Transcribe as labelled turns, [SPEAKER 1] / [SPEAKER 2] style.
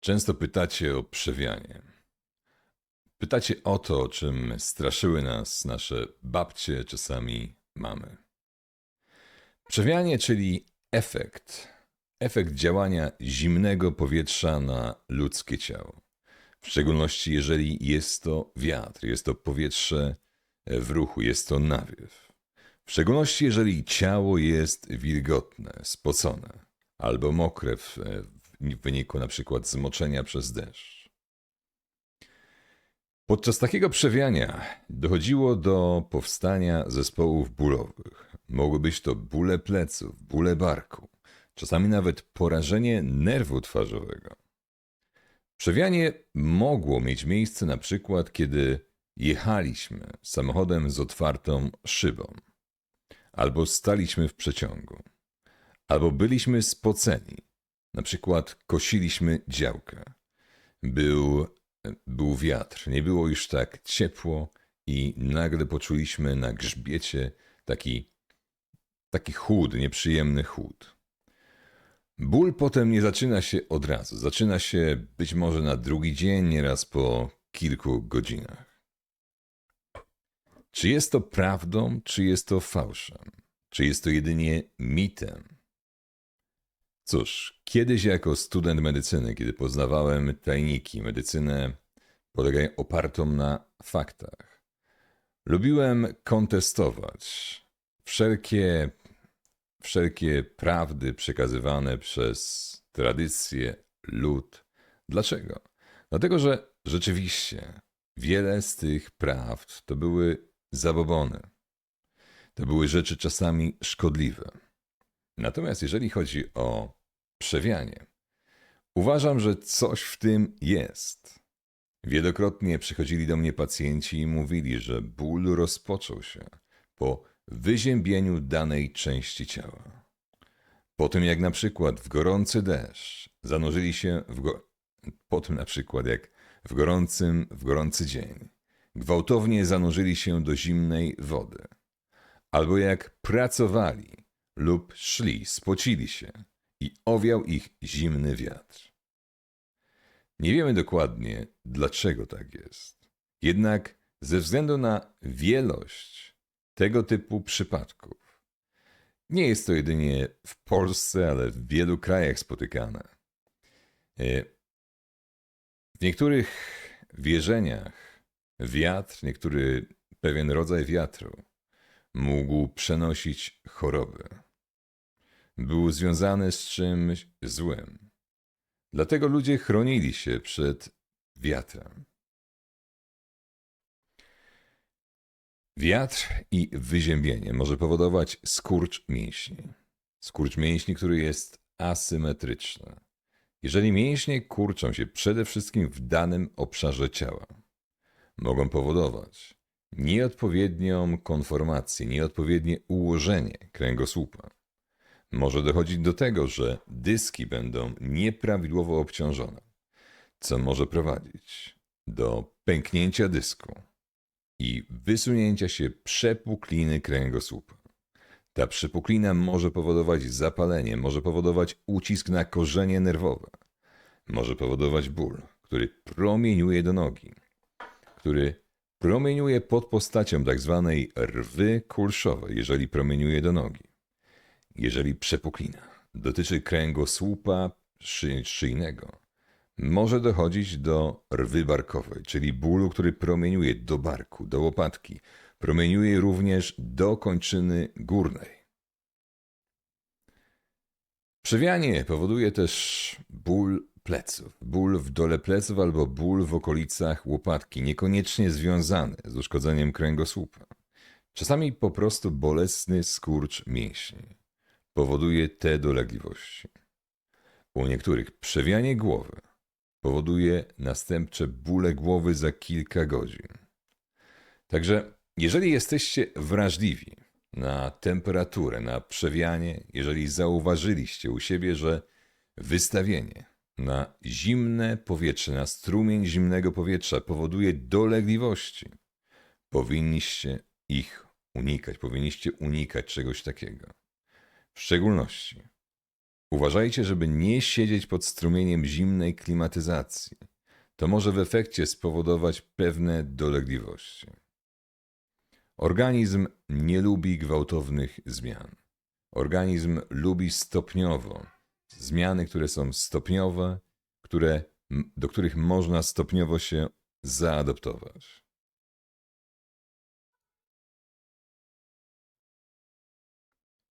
[SPEAKER 1] Często pytacie o przewianie. Pytacie o to, czym straszyły nas nasze babcie, czasami mamy. Przewianie, czyli efekt, efekt działania zimnego powietrza na ludzkie ciało. W szczególności jeżeli jest to wiatr, jest to powietrze w ruchu, jest to nawiew. W szczególności jeżeli ciało jest wilgotne, spocone albo mokre w, w wyniku na przykład zmoczenia przez deszcz. Podczas takiego przewiania dochodziło do powstania zespołów bólowych. Mogły być to bóle pleców, bóle barku, czasami nawet porażenie nerwu twarzowego. Przewianie mogło mieć miejsce na przykład, kiedy jechaliśmy samochodem z otwartą szybą, albo staliśmy w przeciągu, albo byliśmy spoceni, na przykład kosiliśmy działkę. Był, był wiatr, nie było już tak ciepło i nagle poczuliśmy na grzbiecie taki, taki chłód, nieprzyjemny chłód. Ból potem nie zaczyna się od razu. Zaczyna się być może na drugi dzień, nieraz po kilku godzinach. Czy jest to prawdą, czy jest to fałszem? Czy jest to jedynie mitem? Cóż, kiedyś jako student medycyny, kiedy poznawałem tajniki, medycynę polega opartą na faktach, lubiłem kontestować wszelkie, wszelkie prawdy przekazywane przez tradycję, lud. Dlaczego? Dlatego, że rzeczywiście wiele z tych prawd to były zabobony. To były rzeczy czasami szkodliwe. Natomiast jeżeli chodzi o przewianie, uważam, że coś w tym jest. Wielokrotnie przychodzili do mnie pacjenci i mówili, że ból rozpoczął się po wyziębieniu danej części ciała. Po tym jak na przykład w gorący deszcz zanurzyli się w go... po tym na przykład jak w gorącym, w gorący dzień gwałtownie zanurzyli się do zimnej wody, albo jak pracowali lub szli, spocili się i owiał ich zimny wiatr. Nie wiemy dokładnie, dlaczego tak jest. Jednak ze względu na wielość tego typu przypadków, nie jest to jedynie w Polsce, ale w wielu krajach spotykane. E, W niektórych wierzeniach wiatr, niektóry pewien rodzaj wiatru mógł przenosić choroby. Był związany z czymś złym. Dlatego ludzie chronili się przed wiatrem. Wiatr i wyziębienie może powodować skurcz mięśni. Skurcz mięśni, który jest asymetryczny. Jeżeli mięśnie kurczą się przede wszystkim w danym obszarze ciała, mogą powodować nieodpowiednią konformację, nieodpowiednie ułożenie kręgosłupa. Może dochodzić do tego, że dyski będą nieprawidłowo obciążone, co może prowadzić do pęknięcia dysku i wysunięcia się przepukliny kręgosłupa. Ta przepuklina może powodować zapalenie, może powodować ucisk na korzenie nerwowe, może powodować ból, który promieniuje do nogi, który promieniuje pod postacią tak zwanej rwy kulszowej, jeżeli promieniuje do nogi. Jeżeli przepuklina dotyczy kręgosłupa szy szyjnego, może dochodzić do rwy barkowej, czyli bólu, który promieniuje do barku, do łopatki, promieniuje również do kończyny górnej. Przewianie powoduje też ból pleców, ból w dole pleców albo ból w okolicach łopatki, niekoniecznie związany z uszkodzeniem kręgosłupa. Czasami po prostu bolesny skurcz mięśni powoduje te dolegliwości. U niektórych przewianie głowy powoduje następcze bóle głowy za kilka godzin. Także jeżeli jesteście wrażliwi na temperaturę, na przewianie, jeżeli zauważyliście u siebie, że wystawienie na zimne powietrze, na strumień zimnego powietrza powoduje dolegliwości, powinniście ich unikać, powinniście unikać czegoś takiego. W szczególności Uważajcie, żeby nie siedzieć pod strumieniem zimnej klimatyzacji. To może w efekcie spowodować pewne dolegliwości. Organizm nie lubi gwałtownych zmian. Organizm lubi stopniowo zmiany, które są stopniowe, które, do których można stopniowo się zaadoptować.